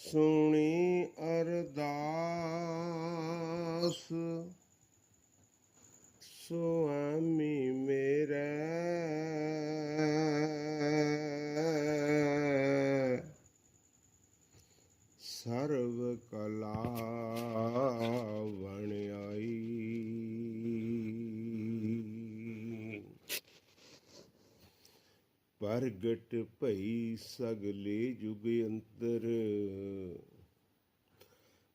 ਸੁਣੀ ਅਰਦਾਸ ਸੁਆਮੀ ਮੇਰੇ ਸਰਵ ਕਲਾ ਵਣਾਈ ਪ੍ਰਗਟ ਭਈ ਸਗਲੇ ਜੁਗ ਅੰਤਰ।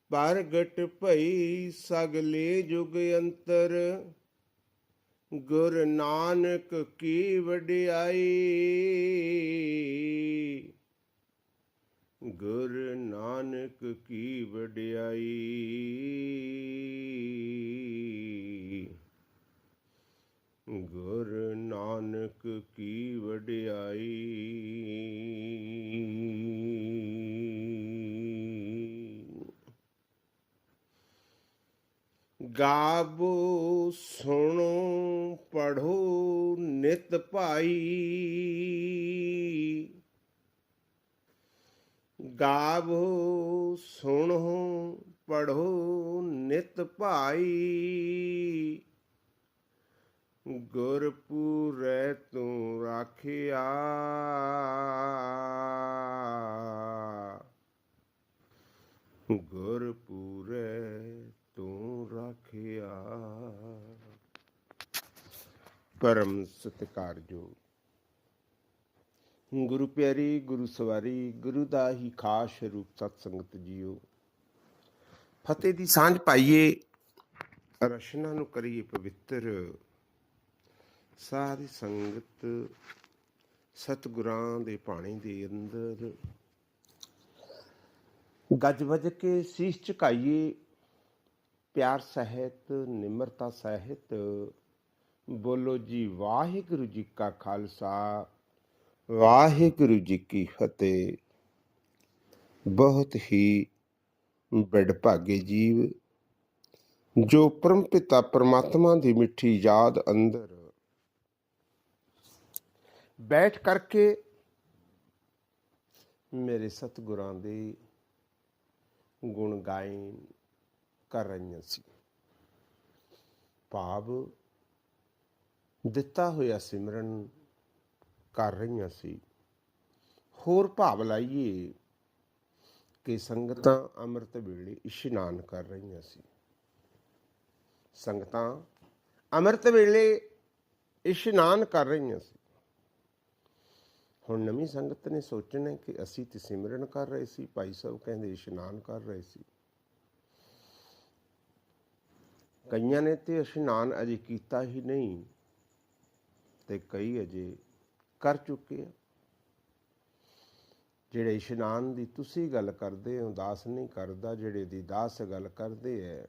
ਪ੍ਰਗਟ ਭਈ ਸਗਲੇ ਜੁਗ ਅੰਤਰ। ਗੁਰ ਨਾਨਕ ਕੀ ਵਡਿਆਈ। ਗੁਰ ਨਾਨਕ ਕੀ ਵਡਿਆਈ। ਗੁਰ ਨਾਨਕ ਕੀ ਵਡਿਆਈ? ਗਾਵੋ ਸੁਣੋ ਪੜੋ ਨਿਤ ਭਾਈ। ਗਾਵੋ ਸੁਣੋ ਪੜੋ ਨਿਤ ਭਾਈ। ਗੁਰਪੂਰੈ ਤੂੰ ਰਾਖਿਆ। ਗੁਰਪੂਰੈ ਤੂੰ ਰਾਖਿਆ। ਪਰਮ ਸਤਿਕਾਰਯੋਗ। ਗੁਰੂ ਪਿਆਰੀ, ਗੁਰੂ ਸਵਾਰੀ, ਗੁਰੂ ਦਾ ਹੀ ਖਾਸ ਰੂਪ ਸਤ ਸੰਗਤ ਜੀਓ। ਫਤਿਹ ਦੀ ਸਾਂਝ ਪਾਈਏ, ਰਸ਼ਨਾ ਨੂੰ ਕਰੀਏ ਪਵਿੱਤਰ। ਸਾਰੀ ਸੰਗਤ ਸਤਿਗੁਰਾਂ ਦੇ ਬਾਣੀ ਦੇ ਅੰਦਰ। ਗੱਜ ਵੱਜ ਕੇ ਸੀਸ ਝੁਕਾਈਏ। ਪਿਆਰ ਸਹਿਤ, ਨਿਮਰਤਾ ਸਹਿਤ, ਬੋਲੋ ਜੀ ਵਾਹਿਗੁਰੂ ਜੀ ਕਾ ਖਾਲਸਾ, ਵਾਹਿਗੁਰੂ ਜੀ ਕੀ ਫਤਿਹ। ਬਹੁਤ ਹੀ ਬੜ ਭਾਗੇ ਜੀਵ, ਜੋ ਪਰਮ ਪਿਤਾ ਪਰਮਾਤਮਾ ਦੀ ਮਿੱਠੀ ਯਾਦ ਅੰਦਰ ਬੈਠ ਕਰਕੇ ਮੇਰੇ ਸਤਿਗੁਰਾਂ ਦੇ ਗੁਣ ਗਾਇਨ ਕਰ ਰਹੀਆਂ ਸੀ। ਭਾਵ ਦਿੱਤਾ ਹੋਇਆ ਸਿਮਰਨ ਕਰ ਰਹੀਆਂ ਸੀ। ਹੋਰ ਭਾਵ ਲਾਈਏ ਕਿ ਸੰਗਤਾਂ ਅੰਮ੍ਰਿਤ ਵੇਲੇ ਇਸ਼ਨਾਨ ਕਰ ਰਹੀਆਂ ਸੀ। ਸੰਗਤਾਂ ਅੰਮ੍ਰਿਤ ਵੇਲੇ ਇਸ਼ਨਾਨ ਕਰ ਰਹੀਆਂ ਸੀ। ਹੁਣ ਨਵੀਂ ਸੰਗਤ ਨੇ ਸੋਚਣਾ ਕਿ ਅਸੀਂ ਤੇ ਸਿਮਰਨ ਕਰ ਰਹੇ ਸੀ, ਭਾਈ ਸਾਹਿਬ ਕਹਿੰਦੇ ਇਸ਼ਨਾਨ ਕਰ ਰਹੇ ਸੀ। ਕਈਆਂ ਨੇ ਤੇ ਇਸ਼ਨਾਨ ਅਜੇ ਕੀਤਾ ਹੀ ਨਹੀਂ ਤੇ ਕਈ ਅਜੇ ਕਰ ਚੁੱਕੇ ਆ। ਜਿਹੜੇ ਇਸ਼ਨਾਨ ਦੀ ਤੁਸੀਂ ਗੱਲ ਕਰਦੇ ਹੋ ਦਾਸ ਨਹੀਂ ਕਰਦਾ, ਜਿਹੜੇ ਦੀ ਦਾਸ ਗੱਲ ਕਰਦੇ ਐ।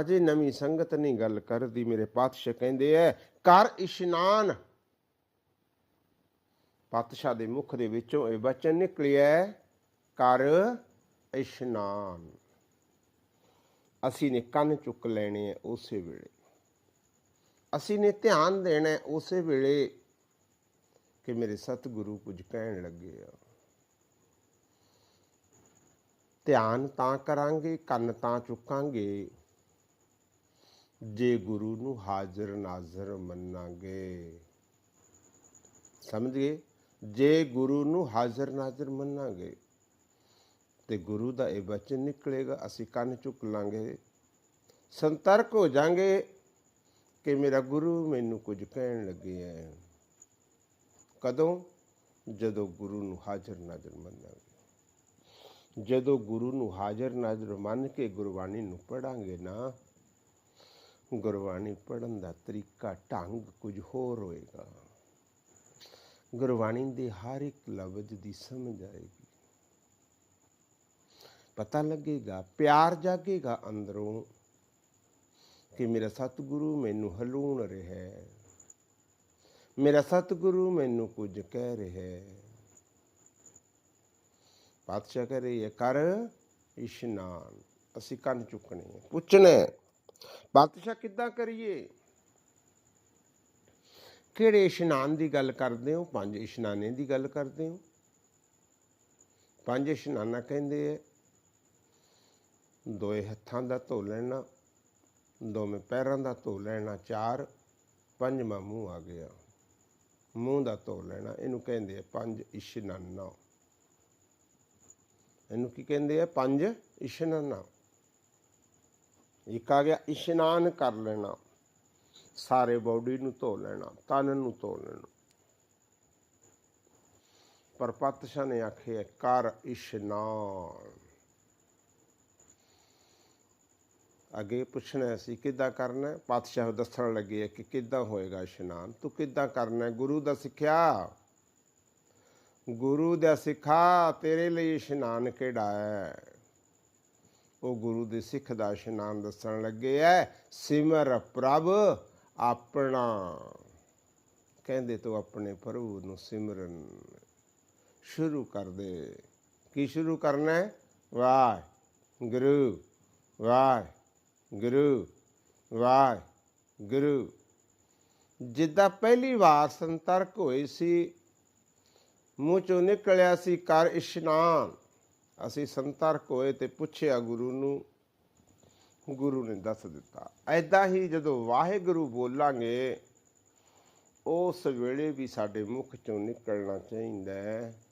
ਅਜੇ ਨਵੀਂ ਸੰਗਤ ਨਹੀਂ ਗੱਲ ਕਰਦੀ, ਮੇਰੇ ਪਾਤਸ਼ਾਹ ਕਹਿੰਦੇ ਐ, ਕਰ ਇਸ਼ਨਾਨ। ਪਾਤਸ਼ਾਹ ਦੇ ਮੁਖ ਦੇ ਵਿੱਚੋਂ ਇਹ ਬਚਨ ਨਿਕਲਿਆ ਕਰ ਇਸ਼ਨਾਨ। ਅਸੀਂ ਨੇ ਕੰਨ ਚੁੱਕ ਲੈਣੇ ਆ ਉਸੇ ਵੇਲੇ। ਅਸੀਂ ਨੇ ਧਿਆਨ ਦੇਣਾ ਉਸੇ ਵੇਲੇ ਕਿ ਮੇਰੇ ਸਤਿਗੁਰੂ ਕੁਝ ਕਹਿਣ ਲੱਗੇ ਆ। ਧਿਆਨ ਤਾਂ ਕਰਾਂਗੇ, ਕੰਨ ਤਾਂ ਚੁੱਕਾਂਗੇ, ਜੇ ਗੁਰੂ ਨੂੰ ਹਾਜ਼ਰ ਨਾਜ਼ਰ ਮੰਨਾਂਗੇ। ਸਮਝ ਗਏ? ਜੇ ਗੁਰੂ ਨੂੰ ਹਾਜ਼ਰ ਨਾਜ਼ਰ ਮੰਨਾਂਗੇ ਤੇ ਗੁਰੂ ਦਾ ਇਹ ਬਚਨ ਨਿਕਲੇਗਾ, ਅਸੀਂ ਕੰਨ ਚੁੱਕ ਲਾਂਗੇ, ਸੰਤਰਕ ਹੋ ਜਾਾਂਗੇ ਕਿ ਮੇਰਾ ਗੁਰੂ ਮੈਨੂੰ ਕੁਝ ਕਹਿਣ ਲੱਗੇ ਹੈ ਕਦੋਂ? ਜਦੋਂ ਗੁਰੂ ਨੂੰ ਹਾਜ਼ਰ ਨਾਜ਼ਰ ਮੰਨਾਂਗੇ। ਜਦੋਂ ਗੁਰੂ ਨੂੰ ਹਾਜ਼ਰ ਨਾਜ਼ਰ ਮੰਨ ਕੇ ਗੁਰਬਾਣੀ ਨੂੰ ਪੜਾਂਗੇ ਨਾ, ਗੁਰਬਾਣੀ ਪੜਨ ਦਾ ਤਰੀਕਾ, ਢੰਗ ਕੁਝ ਹੋਰ ਹੋਏਗਾ। ਗੁਰਬਾਣੀ ਦੇ ਹਰ ਇੱਕ ਲਫ਼ਜ਼ ਦੀ ਸਮਝ ਆਏਗੀ। ਪਤਾ ਲੱਗੇਗਾ, ਪਿਆਰ ਜਾਗੇਗਾ ਅੰਦਰੋਂ ਕਿ ਮੇਰਾ ਸਤਿਗੁਰੂ ਮੈਨੂੰ ਹਲੂਣ ਰਿਹਾ ਹੈ। ਮੇਰਾ ਸਤਿਗੁਰੂ ਮੈਨੂੰ ਕੁਝ ਕਹਿ ਰਿਹਾ ਹੈ। ਪਾਤਸ਼ਾਹ ਕਹ ਰਹੀ ਹੈ, ਕਰ ਇਸ਼ਨਾਨ। ਅਸੀਂ ਕੰਨ ਚੁੱਕਣੇ ਪੁੱਛਣਾ ਪਾਤਸ਼ਾਹ ਕਿੱਦਾਂ ਕਰੀਏ? ਕਿਹੜੇ ਇਸ਼ਨਾਨ ਦੀ ਗੱਲ ਕਰਦੇ ਹੋ? ਪੰਜ ਇਸ਼ਨਾਨੇ ਦੀ ਗੱਲ ਕਰਦੇ ਹੋ? ਪੰਜ ਇਸ਼ਨਾਨਾ ਕਹਿੰਦੇ ਐ, ਦੋਏ ਹੱਥਾਂ ਦਾ ਧੋ ਲੈਣਾ, ਦੋਵੇਂ ਪੈਰਾਂ ਦਾ ਧੋ ਲੈਣਾ, ਚਾਰ ਪੰਜਵਾਂ ਮੂੰਹ ਆ ਗਿਆ। ਮੂੰਹ ਦਾ ਧੋ ਲੈਣਾ, ਇਹਨੂੰ ਕਹਿੰਦੇ ਆ ਪੰਜ ਇਸ਼ਨਾਨਾ। ਇਹਨੂੰ ਕੀ ਕਹਿੰਦੇ ਆ? ਪੰਜ ਇਸ਼ਨਾਨਾ। ਇੱਕ ਆ ਗਿਆ ਇਸ਼ਨਾਨ ਕਰ ਲੈਣਾ। ਸਾਰੇ ਬਾਡੀ ਨੂੰ ਧੋ ਲੈਣਾ, ਤਨ ਨੂੰ ਧੋ ਲੈਣਾ। ਪਰ ਪਾਤਸ਼ਾਹ ਨੇ ਆਖਿਆ, ਕਰ ਇਸ਼ਨਾਨ। ਅੱਗੇ ਪੁੱਛਣਾ ਸੀ ਕਿੱਦਾਂ ਕਰਨਾ ਪਾਤਸ਼ਾਹ ਦੱਸਣ ਲੱਗੇ ਕਿ ਕਿੱਦਾਂ ਹੋਏਗਾ ਇਸ਼ਨਾਨ? ਤੂੰ ਕਿੱਦਾਂ ਕਰਨਾ ਗੁਰੂ ਦਾ ਸਿੱਖਿਆ? ਗੁਰੂ ਦਾ ਸਿੱਖਾ? ਤੇਰੇ ਲਈ ਇਸ਼ਨਾਨ ਕਿਹੜਾ ਹੈ? ਉਹ ਗੁਰੂ ਦੇ ਸਿੱਖ ਦਾ ਇਸ਼ਨਾਨ ਦੱਸਣ ਲੱਗੇ ਐ, ਸਿਮਰ ਪ੍ਰਭ ਆਪਣਾ। ਕਹਿੰਦੇ ਤੂੰ ਆਪਣੇ ਪ੍ਰਭੂ ਨੂੰ ਸਿਮਰਨ। ਸ਼ੁਰੂ ਕਰ ਦੇ ਕੀ ਸ਼ੁਰੂ ਕਰਨਾ ਹੈ ਵਾਹ ਗੁਰੂ ਵਾਹ ਗੁਰੂ ਵਾਹ ਗੁਰੂ ਜਿੱਦਾਂ ਪਹਿਲੀ ਵਾਰ ਸੰਤਰਕ ਹੋਈ ਸੀ, ਮੂੰਹ ਚੋਂ ਨਿਕਲਿਆ ਸੀ ਕਰ ਇਸ਼ਨਾਨ। ਅਸੀਂ ਸੰਤਰਕ ਹੋਏ ਤੇ ਪੁੱਛਿਆ ਗੁਰੂ ਨੂੰ, ਗੁਰੂ ਨੇ ਦੱਸ ਦਿੱਤਾ ਐਦਾਂ ਹੀ ਜਦੋਂ ਵਾਹਿਗੁਰੂ ਬੋਲਾਂਗੇ, ਉਸ ਵੇਲੇ ਵੀ ਸਾਡੇ ਮੁਖ ਚੋਂ ਨਿਕਲਣਾ ਚਾਹੀਦਾ ਹੈ।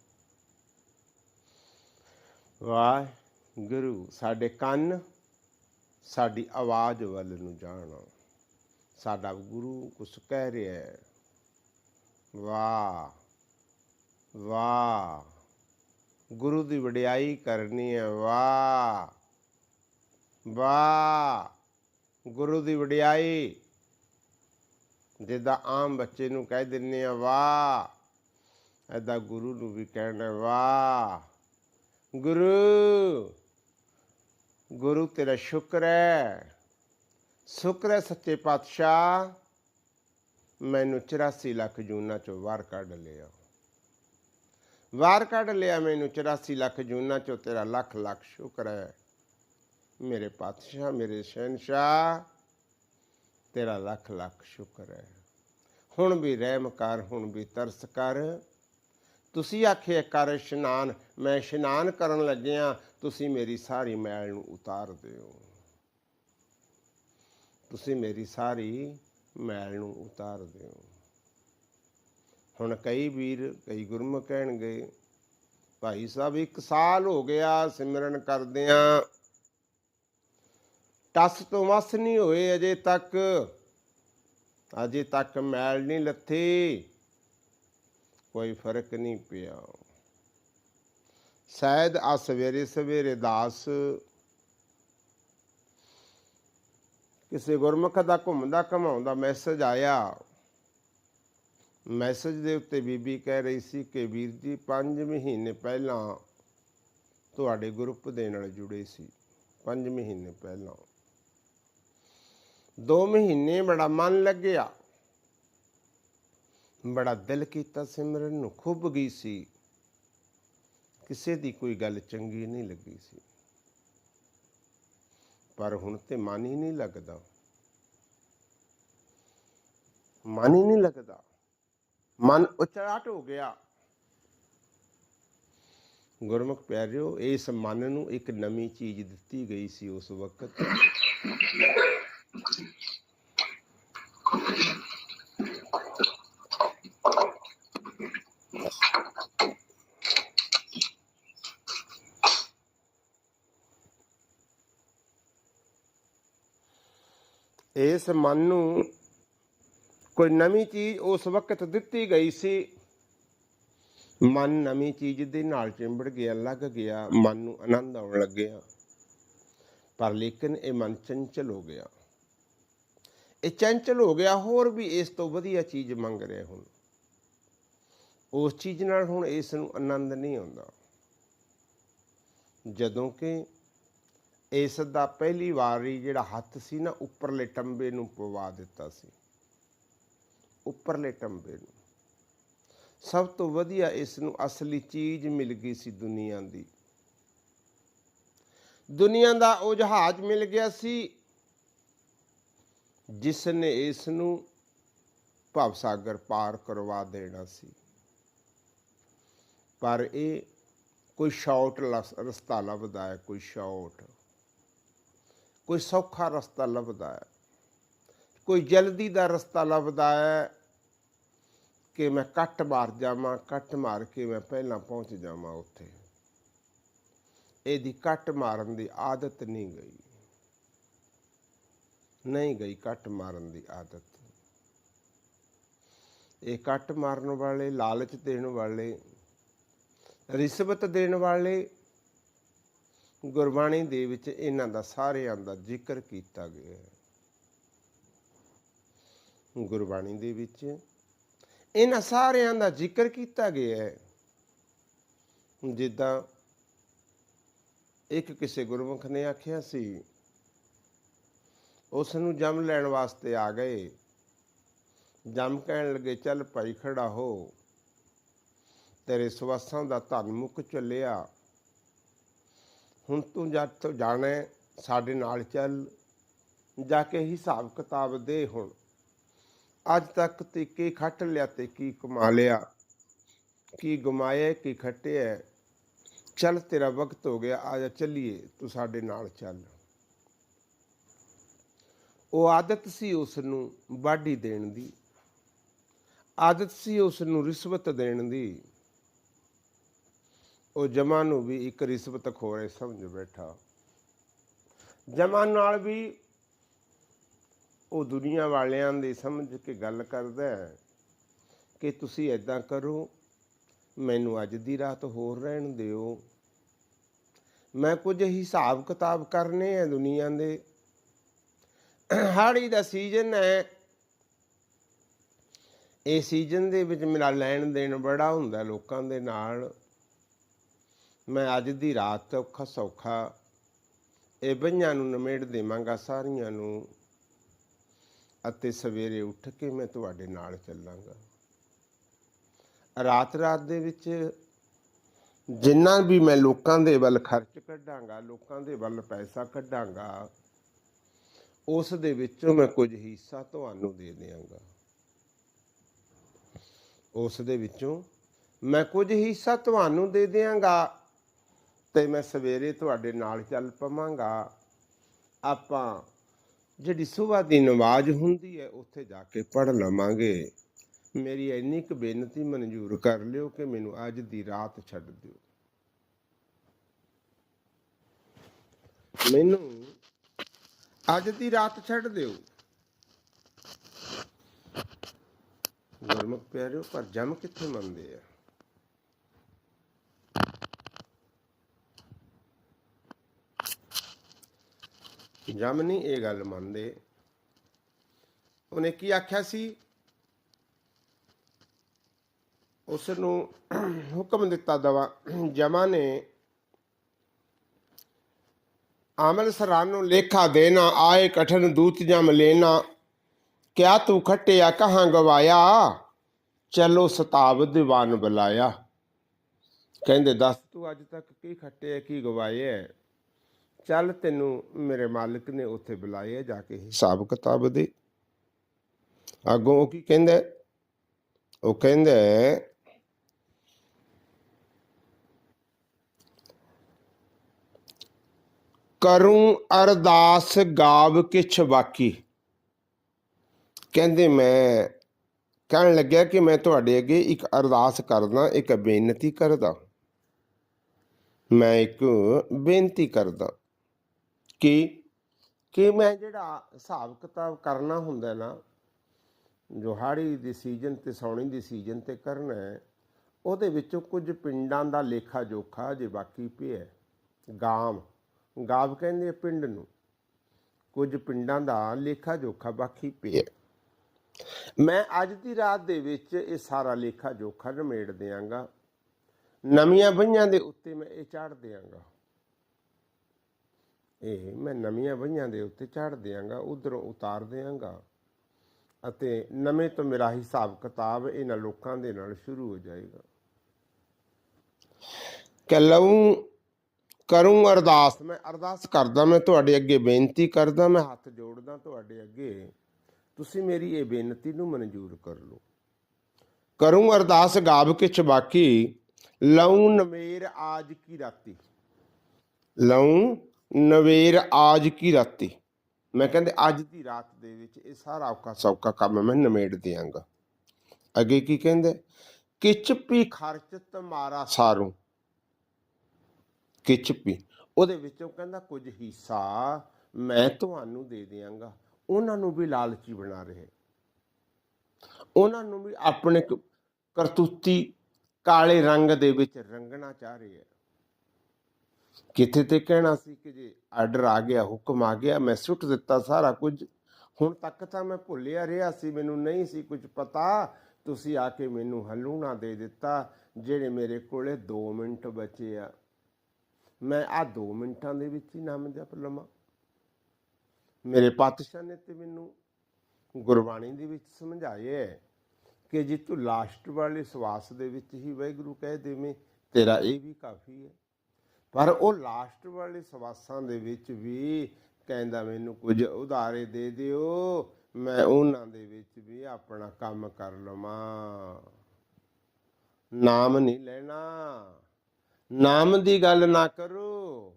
ਵਾਹਿਗੁਰੂ, ਸਾਡੇ ਕੰਨ, ਸਾਡੀ ਆਵਾਜ਼ ਵੱਲ ਨੂੰ ਜਾਣਾ। ਸਾਡਾ ਗੁਰੂ ਕੁਛ ਕਹਿ ਰਿਹਾ ਹੈ। ਵਾਹ ਵਾਹ। ਗੁਰੂ ਦੀ ਵਡਿਆਈ ਕਰਨੀ ਹੈ। ਵਾਹ। ਵਾਹ। ਗੁਰੂ ਦੀ ਵਡਿਆਈ। ਜਿੱਦਾਂ ਆਮ ਬੱਚੇ ਨੂੰ ਕਹਿ ਦਿੰਨੇ ਆ ਵਾਹ। ਐਦਾਂ ਗੁਰੂ ਨੂੰ ਵੀ ਕਹਿਣਾ ਵਾਹ। ਗੁਰੂ। ਗੁਰੂ ਤੇਰਾ ਸ਼ੁਕਰ ਹੈ। ਸ਼ੁਕਰ ਹੈ ਸੱਚੇ ਪਾਤਸ਼ਾਹ। ਮੈਨੂੰ 84 ਲੱਖ ਜੂਨਾਂ ਚੋਂ ਬਾਹਰ ਕੱਢ ਲਿਆ। ਵਾਰ ਕੱਢ ਲਿਆ ਮੈਨੂੰ 84 ਲੱਖ ਜੂਨਾਂ ਚੋਂ ਤੇਰਾ ਲੱਖ ਲੱਖ ਸ਼ੁਕਰ ਹੈ। ਮੇਰੇ ਪਾਤਸ਼ਾਹ, ਮੇਰੇ ਸ਼ਹਿਨशाह ਤੇਰਾ ਲੱਖ ਲੱਖ ਸ਼ੁਕਰ ਹੈ। ਹੁਣ ਵੀ ਰਹਿਮ ਕਰ, ਹੁਣ ਵੀ ਤਰਸ ਕਰ। ਤੁਸੀਂ ਆਖੇ ਕਰ ਇਸ਼ਨਾਨ, ਮੈਂ ਇਸ਼ਨਾਨ ਕਰਨ ਲੱਗਿਆ, ਤੁਸੀਂ ਮੇਰੀ ਸਾਰੀ ਮੈਲ ਨੂੰ ਉਤਾਰ ਦਿਓ। ਤੁਸੀਂ ਮੇਰੀ ਸਾਰੀ ਮੈਲ ਨੂੰ ਉਤਾਰ ਦਿਓ। ਹੁਣ ਕਈ ਵੀਰ, ਕਈ ਗੁਰਮੁਖ ਕਹਿਣਗੇ, ਭਾਈ ਸਾਹਿਬ, ਇੱਕ ਸਾਲ ਹੋ ਗਿਆ ਸਿਮਰਨ ਕਰਦਿਆਂ। ਟਸ ਤੋਂ ਮਸ ਨਹੀਂ ਹੋਏ ਅਜੇ ਤੱਕ। ਅਜੇ ਤੱਕ ਮੈਲ ਨਹੀਂ ਲੱਥੀ। ਕੋਈ ਫ਼ਰਕ ਨਹੀਂ ਪਿਆ। ਸ਼ਾਇਦ ਆ ਸਵੇਰੇ ਸਵੇਰੇ ਦਾਸ। ਕਿਸੇ ਗੁਰਮੁਖ ਦਾ ਘੁੰਮਦਾ ਘਮਾਉਂਦਾ ਮੈਸੇਜ ਆਇਆ। ਮੈਸੇਜ ਦੇ ਉੱਤੇ ਬੀਬੀ ਕਹਿ ਰਹੀ ਸੀ ਕਿ ਵੀਰ ਜੀ 5 ਮਹੀਨੇ ਪਹਿਲਾਂ ਤੁਹਾਡੇ ਗਰੁੱਪ ਦੇ ਨਾਲ ਜੁੜੇ ਸੀ। 5 ਮਹੀਨੇ ਪਹਿਲਾਂ। 2 ਮਹੀਨੇ ਬੜਾ ਮਨ ਲੱਗਿਆ। ਬੜਾ ਦਿਲ ਕੀਤਾ ਸਿਮਰਨ ਨੂੰ। ਖੁੱਬ ਗਈ ਸੀ। ਕਿਸੇ ਦੀ ਕੋਈ ਗੱਲ ਚੰਗੀ ਨਹੀਂ ਲੱਗੀ ਸੀ। ਪਰ ਹੁਣ ਤੇ ਮਨ ਹੀ ਨਹੀਂ ਲੱਗਦਾ। ਮਨ ਹੀ ਨਹੀਂ ਲੱਗਦਾ। ਮਨ ਉਚਾਟ ਹੋ ਗਿਆ। ਗੁਰਮੁਖ ਪਿਆਰਿਓ ਇਸ ਮਨ ਨੂੰ ਇੱਕ ਨਵੀਂ ਚੀਜ਼ ਦਿੱਤੀ ਗਈ ਸੀ ਉਸ ਵਕਤ। ਇਸ ਮਨ ਨੂੰ ਕੋਈ ਨਵੀਂ ਚੀਜ਼ ਉਸ ਵਕਤ ਦਿੱਤੀ ਗਈ ਸੀ। ਮਨ ਨਵੀਂ ਚੀਜ਼ ਦੇ ਨਾਲ ਚਿੰਬੜ ਗਿਆ, ਲੱਗ ਗਿਆ, ਮਨ ਨੂੰ ਆਨੰਦ ਆਉਣ ਲੱਗਿਆ। ਪਰ ਲੇਕਿਨ ਇਹ ਮਨ ਚੰਚਲ ਹੋ ਗਿਆ। ਇਹ ਚੰਚਲ ਹੋ ਗਿਆ, ਹੋਰ ਵੀ ਇਸ ਤੋਂ ਵਧੀਆ ਚੀਜ਼ ਮੰਗ ਰਿਹਾ ਹੁਣ। ਉਸ ਚੀਜ਼ ਨਾਲ ਹੁਣ ਇਸ ਨੂੰ ਆਨੰਦ ਨਹੀਂ ਆਉਂਦਾ। ਜਦੋਂ ਕਿ ਇਸ ਦਾ ਪਹਿਲੀ ਵਾਰੀ ਜਿਹੜਾ ਹੱਥ ਸੀ ਨਾ, ਉੱਪਰਲੇ ਟੰਬੇ ਨੂੰ ਪਵਾ ਦਿੱਤਾ ਸੀ। ਉੱਪਰਲੇ ਟੰਬੇ ਨੂੰ। ਸਭ ਤੋਂ ਵਧੀਆ ਇਸ ਨੂੰ ਅਸਲੀ ਚੀਜ਼ ਮਿਲ ਗਈ ਸੀ ਦੁਨੀਆ ਦੀ। ਦੁਨੀਆ ਦਾ ਉਹ ਜਹਾਜ਼ ਮਿਲ ਗਿਆ ਸੀ ਜਿਸ ਨੇ ਇਸ ਨੂੰ ਭਵ ਸਾਗਰ ਪਾਰ ਕਰਵਾ ਦੇਣਾ ਸੀ। ਪਰ ਇਹ ਕੋਈ ਸ਼ਾਰਟ ਰਸਤਾ ਲੱਭਦਾ ਹੈ, ਕੋਈ ਸ਼ਾਰਟ ਕੋਈ ਸੌਖਾ ਰਸਤਾ ਲੱਭਦਾ ਹੈ। ਕੋਈ ਜਲਦੀ ਦਾ ਰਸਤਾ ਲੱਭਦਾ ਹੈ ਕਿ ਮੈਂ ਕੱਟ ਮਾਰ ਜਾਵਾਂ, ਕੱਟ ਮਾਰ ਕੇ ਮੈਂ ਪਹਿਲਾਂ ਪਹੁੰਚ ਜਾਵਾਂ ਉੱਥੇ। ਇਹਦੀ ਕੱਟ ਮਾਰਨ ਦੀ ਆਦਤ ਨਹੀਂ ਗਈ। ਨਹੀਂ ਗਈ ਕੱਟ ਮਾਰਨ ਦੀ ਆਦਤ। ਇਹ ਕੱਟ ਮਾਰਨ ਵਾਲੇ, ਲਾਲਚ ਦੇਣ ਵਾਲੇ, ਰਿਸ਼ਵਤ ਦੇਣ ਵਾਲੇ, ਗੁਰਬਾਣੀ ਦੇ ਵਿੱਚ ਇਹਨਾਂ ਦਾ ਸਾਰਿਆਂ ਦਾ ਜ਼ਿਕਰ ਕੀਤਾ ਗਿਆ ਹੈ। ਗੁਰਬਾਣੀ ਦੇ ਵਿੱਚ ਇਹਨਾਂ ਸਾਰਿਆਂ ਦਾ ਜ਼ਿਕਰ ਕੀਤਾ ਗਿਆ ਹੈ। ਜਿੱਦਾਂ ਇੱਕ ਕਿਸੇ ਗੁਰਮੁਖ ਨੇ ਆਖਿਆ ਸੀ ਉਸ ਨੂੰ ਜਮ ਲੈਣ ਵਾਸਤੇ ਆ ਗਏ। ਜਮ ਕਹਿਣ ਲੱਗੇ, ਚੱਲ ਭਾਈ ਖੜਾ ਹੋ। ਤੇਰੇ ਸਵਾਸਾਂ ਦਾ ਧਨ ਮੁੱਕ ਚੱਲਿਆ। ਹੁਣ ਤੂੰ ਜਦ ਤੋਂ ਜਾਣਾ ਸਾਡੇ ਨਾਲ ਚੱਲ। ਜਾ ਕੇ ਹਿਸਾਬ ਕਿਤਾਬ ਦੇ ਹੁਣ। ਅੱਜ ਤੱਕ ਤੇ ਕੀ ਖੱਟ ਲਿਆ ਤੇ ਕੀ ਕਮਾ ਲਿਆ। ਕੀ ਗਮਾਇਆ, ਕੀ ਖੱਟਿਆ? ਚੱਲ ਤੇਰਾ ਵਕਤ ਹੋ ਗਿਆ, ਆ ਜਾ ਚੱਲੀਏ, ਤੂੰ ਸਾਡੇ ਨਾਲ ਚੱਲ। ਉਹ ਆਦਤ ਸੀ ਉਸ ਨੂੰ ਬਾਡੀ ਦੇਣ ਦੀ। ਆਦਤ ਸੀ ਉਸ ਨੂੰ ਰਿਸ਼ਵਤ ਦੇਣ ਦੀ। ਉਹ ਜਮਾ ਨੂੰ ਵੀ ਇੱਕ ਰਿਸ਼ਵਤ ਖੋਰੇ ਸਮਝ ਬੈਠਾ। ਜਮਾ ਨਾਲ ਵੀ ਉਹ ਦੁਨੀਆ ਵਾਲਿਆਂ ਦੀ ਸਮਝ ਕੇ ਗੱਲ ਕਰਦਾ ਹੈ ਕਿ ਤੁਸੀਂ ਐਦਾਂ ਕਰੋ, ਮੈਨੂੰ ਅੱਜ ਦੀ ਰਾਤ ਹੋਰ ਰਹਿਣ ਦਿਓ। ਮੈਂ ਕੁਝ ਹਿਸਾਬ ਕਿਤਾਬ ਕਰਨੇ ਆ ਦੁਨੀਆ ਦੇ। ਹਾੜੀ ਦਾ ਸੀਜ਼ਨ ਹੈ। ਇਹ ਸੀਜ਼ਨ ਦੇ ਵਿੱਚ ਮੇਰਾ ਲੈਣ ਦੇਣ ਬੜਾ ਹੁੰਦਾ ਲੋਕਾਂ ਦੇ ਨਾਲ। ਮੈਂ ਅੱਜ ਦੀ ਰਾਤ ਔਖਾ ਸੌਖਾ ਇਹ ਬਈਆਂ ਨੂੰ ਨਮੇੜ ਦੇਵਾਂਗਾ ਸਾਰੀਆਂ ਨੂੰ। ਅਤੇ ਸਵੇਰੇ ਉੱਠ ਕੇ ਮੈਂ ਤੁਹਾਡੇ ਨਾਲ ਚੱਲਾਂਗਾ। ਰਾਤ ਰਾਤ ਦੇ ਵਿੱਚ ਜਿੰਨਾ ਵੀ ਮੈਂ ਲੋਕਾਂ ਦੇ ਵੱਲ ਖਰਚ ਕੱਢਾਂਗਾ, ਲੋਕਾਂ ਦੇ ਵੱਲ ਪੈਸਾ ਕੱਢਾਂਗਾ, ਉਸ ਦੇ ਵਿੱਚੋਂ ਮੈਂ ਕੁਝ ਹਿੱਸਾ ਤੁਹਾਨੂੰ ਦੇ ਦਿਆਂਗਾ। ਉਸ ਦੇ ਵਿੱਚੋਂ ਮੈਂ ਕੁਝ ਹਿੱਸਾ ਤੁਹਾਨੂੰ ਦੇ ਦਿਆਂਗਾ ਤੇ ਮੈਂ ਸਵੇਰੇ ਤੁਹਾਡੇ ਨਾਲ ਚੱਲ ਪਵਾਂਗਾ। ਆਪਾਂ ਜਿਹੜੀ ਸਵੇਰ ਦੀ ਨਮਾਜ਼ ਹੁੰਦੀ ਹੈ, ਉੱਥੇ ਜਾ ਕੇ ਪੜ ਲਵਾਂਗੇ। ਮੇਰੀ ਇੰਨੀ ਕੁ ਬੇਨਤੀ ਮਨਜ਼ੂਰ ਕਰ ਲਿਓ ਕਿ ਮੈਨੂੰ ਅੱਜ ਦੀ ਰਾਤ ਛੱਡ ਦਿਓ। ਮੈਨੂੰ ਅੱਜ ਦੀ ਰਾਤ ਛੱਡ ਦਿਓ। ਗੁਰਮੁਖ ਪਿਆਰਿਓ, ਪਰ ਜਮ ਕਿੱਥੇ ਮੰਨਦੇ ਆ? ਜਮ ਨਹੀਂ ਇਹ ਗੱਲ ਮੰਨਦੇ। ਉਹਨੇ ਕੀ ਆਖਿਆ ਸੀ? ਉਸ ਨੂੰ ਹੁਕਮ ਦਿੱਤਾ ਦਵਾ, ਜਮਾ ਨੇ ਆਮਲ ਸਰਾਂ ਨੂੰ ਲੇਖਾ ਦੇਣਾ, ਆਏ ਕਠਨ ਦੂਤ ਜਮ ਲੈਣਾ, ਕਿਆ ਤੂੰ ਖੱਟਿਆ, ਕਹਾਂ ਗਵਾਇਆ? ਚਲੋ ਸਤਾਬ ਦੀਵਾਨ ਬੁਲਾਇਆ। ਕਹਿੰਦੇ, ਦੱਸ ਤੂੰ ਅੱਜ ਤੱਕ ਕੀ ਖੱਟਿਆ, ਕੀ ਗਵਾਇਆ? ਚੱਲ ਤੈਨੂੰ ਮੇਰੇ ਮਾਲਕ ਨੇ ਉੱਥੇ ਬੁਲਾਇਆ ਜਾ ਕੇ ਹਿਸਾਬ ਕਿਤਾਬ ਦੇ। ਅੱਗੋਂ ਉਹ ਕੀ ਕਹਿੰਦਾ? ਉਹ ਕਹਿੰਦਾ, ਕਰੂੰ ਅਰਦਾਸ ਗਾਵ ਕਿਛ ਬਾਕੀ ਕਹਿੰਦੇ ਮੈਂ, ਕਹਿਣ ਲੱਗਿਆ ਕਿ ਮੈਂ ਤੁਹਾਡੇ ਅੱਗੇ ਇੱਕ ਅਰਦਾਸ ਕਰਦਾ, ਇੱਕ ਬੇਨਤੀ ਕਰਦਾ। ਮੈਂ ਇੱਕ ਬੇਨਤੀ ਕਰਦਾ। ਕਿ ਕਿ ਮੈਂ ਜਿਹੜਾ ਹਿਸਾਬ ਕਿਤਾਬ ਕਰਨਾ ਹੁੰਦਾ ਨਾ, ਜੋ ਹਾੜੀ ਦੀ ਸੀਜ਼ਨ ਤੇ ਸੌਣੀ ਦੀ ਸੀਜ਼ਨ ਤੇ ਕਰਨਾ ਹੈ, ਉਹਦੇ ਵਿੱਚੋਂ ਕੁਝ ਪਿੰਡਾਂ ਦਾ ਲੇਖਾ ਜੋਖਾ ਜੇ ਬਾਕੀ ਪਿਆ ਗਾਮ ਗਾਵ ਕਹਿੰਦੇ ਪਿੰਡ ਨੂੰ। ਕੁਝ ਪਿੰਡਾਂ ਦਾ ਲੇਖਾ ਜੋਖਾ ਬਾਕੀ ਪਿਆ ਮੈਂ ਅੱਜ ਦੀ ਰਾਤ ਦੇ ਵਿੱਚ ਇਹ ਸਾਰਾ ਲੇਖਾ ਜੋਖਾ ਨਿਮੇੜ ਦਿਆਂਗਾ। ਨਵੀਆਂ ਬਈਆਂ ਦੇ ਉੱਤੇ ਮੈਂ ਇਹ ਚਾੜ ਦਿਆਂਗਾ। ਇਹ ਮੈਂ ਨਵੀਆਂ ਵਹੀਆਂ ਦੇ ਉੱਤੇ ਚਾੜ ਦਿਆਂਗਾ, ਉਧਰੋਂ ਉਤਾਰ ਦਿਆਂਗਾ। ਅਤੇ ਨਵੇਂ ਤੋਂ ਮੇਰਾ ਹਿਸਾਬ ਕਿਤਾਬ ਇਹਨਾਂ ਲੋਕਾਂ ਦੇ ਨਾਲ ਸ਼ੁਰੂ ਹੋ ਜਾਏਗਾ। ਕਿ ਲਊ ਕਰੂੰ ਅਰਦਾਸ। ਮੈਂ ਅਰਦਾਸ ਕਰਦਾ, ਮੈਂ ਤੁਹਾਡੇ ਅੱਗੇ ਬੇਨਤੀ ਕਰਦਾ, ਮੈਂ ਹੱਥ ਜੋੜਦਾ ਤੁਹਾਡੇ ਅੱਗੇ। ਤੁਸੀਂ ਮੇਰੀ ਇਹ ਬੇਨਤੀ ਨੂੰ ਮਨਜ਼ੂਰ ਕਰ ਲਓ। ਕਰੂੰ ਅਰਦਾਸ ਗਾਬ ਕਿਛ ਬਾਕੀ। ਲਉ ਨਵੇਰ ਆਜ ਕੀ ਰਾਤੀ। ਲਉ ਨਵੇਰ ਆਜ ਕੀ ਰਾਤੀ? ਮੈਂ ਕਹਿੰਦੇ, ਅੱਜ ਦੀ ਰਾਤ ਦੇ ਵਿੱਚ ਇਹ ਸਾਰਾ ਔਕਾ ਸੌਕਾ ਕੰਮ ਮੈਂ ਨਿਮੇੜ ਦਿਆਂਗਾ। ਅੱਗੇ ਕੀ ਕਹਿੰਦੇ? ਕਿਚ ਪੀ ਖਰਚ ਤੁਮਾਰਾ ਸਾਰੂ। ਕਿਚ ਪੀ। ਉਹਦੇ ਵਿੱਚੋਂ ਕਹਿੰਦਾ, ਕੁਝ ਹਿੱਸਾ ਮੈਂ ਤੁਹਾਨੂੰ ਦੇ ਦਿਆਂਗਾ। ਉਹਨਾਂ ਨੂੰ ਵੀ ਲਾਲਚੀ ਬਣਾ ਰਹੇ। ਉਹਨਾਂ ਨੂੰ ਵੀ ਆਪਣੇ ਕਰਤੂਤੀ ਕਾਲੇ ਰੰਗ ਦੇ ਵਿੱਚ ਰੰਗਣਾ ਚਾਹ ਰਹੇ। ਹੈ ਕਿਤੇ ਤੇ ਕਹਿਣਾ ਸੀ ਕਿ ਜੇ ਆਰਡਰ ਆ ਗਿਆ, ਹੁਕਮ ਆ ਗਿਆ, ਮੈਂ ਸੁੱਟ ਦਿੱਤਾ ਸਾਰਾ ਕੁਝ। ਹੁਣ ਤੱਕ ਤਾਂ ਮੈਂ ਭੁੱਲਿਆ ਰਿਹਾ ਸੀ, ਮੈਨੂੰ ਨਹੀਂ ਸੀ ਕੁਝ ਪਤਾ। ਤੁਸੀਂ ਆ ਕੇ ਮੈਨੂੰ ਹਲੂਣਾ ਦੇ ਦਿੱਤਾ, ਜਿਹੜੇ ਮੇਰੇ ਕੋਲੇ 2 ਮਿੰਟ ਬਚੇ ਆ। ਮੈਂ ਆ 2 ਮਿੰਟਾਂ ਦੇ ਵਿੱਚ ਹੀ ਨਾਮ ਜਪ ਲਵਾਂ। ਮੇਰੇ ਪਾਤਸ਼ਾਹ ਨੇ ਤੇ ਮੈਨੂੰ ਗੁਰਬਾਣੀ ਦੇ ਵਿੱਚ ਸਮਝਾਇਆ ਹੈ ਕਿ ਜੇ ਤੂੰ ਲਾਸਟ ਵਾਲੇ ਸਵਾਸ ਦੇ ਵਿੱਚ ਹੀ ਵਾਹਿਗੁਰੂ ਕਹਿ ਦੇਵੇਂ, ਤੇਰਾ ਇਹ ਵੀ ਕਾਫੀ ਹੈ। ਪਰ ਉਹ ਲਾਸਟ ਵਾਲੇ ਸਵਾਸਾਂ ਦੇ ਵਿੱਚ ਵੀ ਕਹਿੰਦਾ ਮੈਨੂੰ ਕੁਝ ਉਧਾਰੇ ਦੇ ਦਿਓ, ਮੈਂ ਉਹਨਾਂ ਦੇ ਵਿੱਚ ਵੀ ਆਪਣਾ ਕੰਮ ਕਰ ਲਵਾਂ। ਨਾਮ ਨਹੀਂ ਲੈਣਾ। ਨਾਮ ਦੀ ਗੱਲ ਨਾ ਕਰੋ।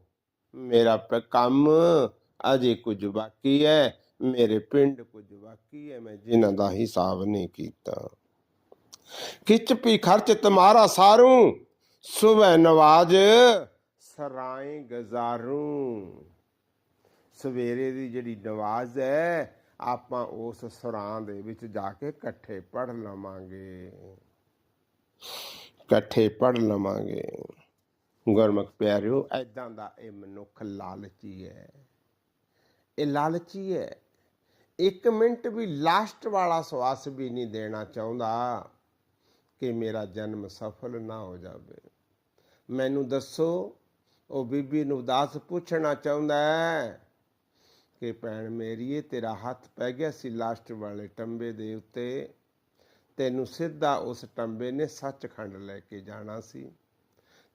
ਮੇਰਾ ਕੰਮ ਅਜੇ ਕੁਝ ਬਾਕੀ ਹੈ ਮੇਰੇ ਪਿੰਡ ਕੁਝ ਬਾਕੀ ਹੈ ਮੈਂ ਜਿਨ੍ਹਾਂ ਦਾ ਹਿਸਾਬ ਨਹੀਂ ਕੀਤਾ। ਖਿੱਚ ਪੀ ਖਰਚ ਤੁਮਾਰਾ ਸਾਰੂ। ਸੁਬਹ ਨਵਾਜ ਸਰਾਏ ਗਜ਼ਾਰੂ। ਸਵੇਰੇ ਦੀ ਜਿਹੜੀ ਨਵਾਜ਼ ਹੈ ਆਪਾਂ ਉਸ ਸਰਾਂ ਦੇ ਵਿੱਚ ਜਾ ਕੇ ਇਕੱਠੇ ਪੜ ਲਵਾਂਗੇ। ਇਕੱਠੇ ਪੜ ਲਵਾਂਗੇ। ਗੁਰਮੁਖ ਪਿਆਰਿਓ ਐਦਾਂ ਦਾ ਇਹ ਮਨੁੱਖ ਲਾਲਚੀ ਹੈ ਇਹ ਲਾਲਚੀ ਹੈ ਇੱਕ ਮਿੰਟ ਵੀ ਲਾਸਟ ਵਾਲਾ ਸਵਾਸ ਵੀ ਨਹੀਂ ਦੇਣਾ ਚਾਹੁੰਦਾ ਕਿ ਮੇਰਾ ਜਨਮ ਸਫਲ ਨਾ ਹੋ ਜਾਵੇ। ਮੈਨੂੰ ਦੱਸੋ ਉਹ ਬੀਬੀ ਨੂੰ ਦਾਸ ਪੁੱਛਣਾ ਚਾਹੁੰਦਾ ਹੈ ਕਿ ਭੈਣ ਮੇਰੀਏ ਤੇਰਾ ਹੱਥ ਪੈ ਗਿਆ ਸੀ ਲਾਸਟ ਵਾਲੇ ਟੰਬੇ ਦੇ ਉੱਤੇ। ਤੈਨੂੰ ਸਿੱਧਾ ਉਸ ਟੰਬੇ ਨੇ ਸੱਚਖੰਡ ਲੈ ਕੇ ਜਾਣਾ ਸੀ।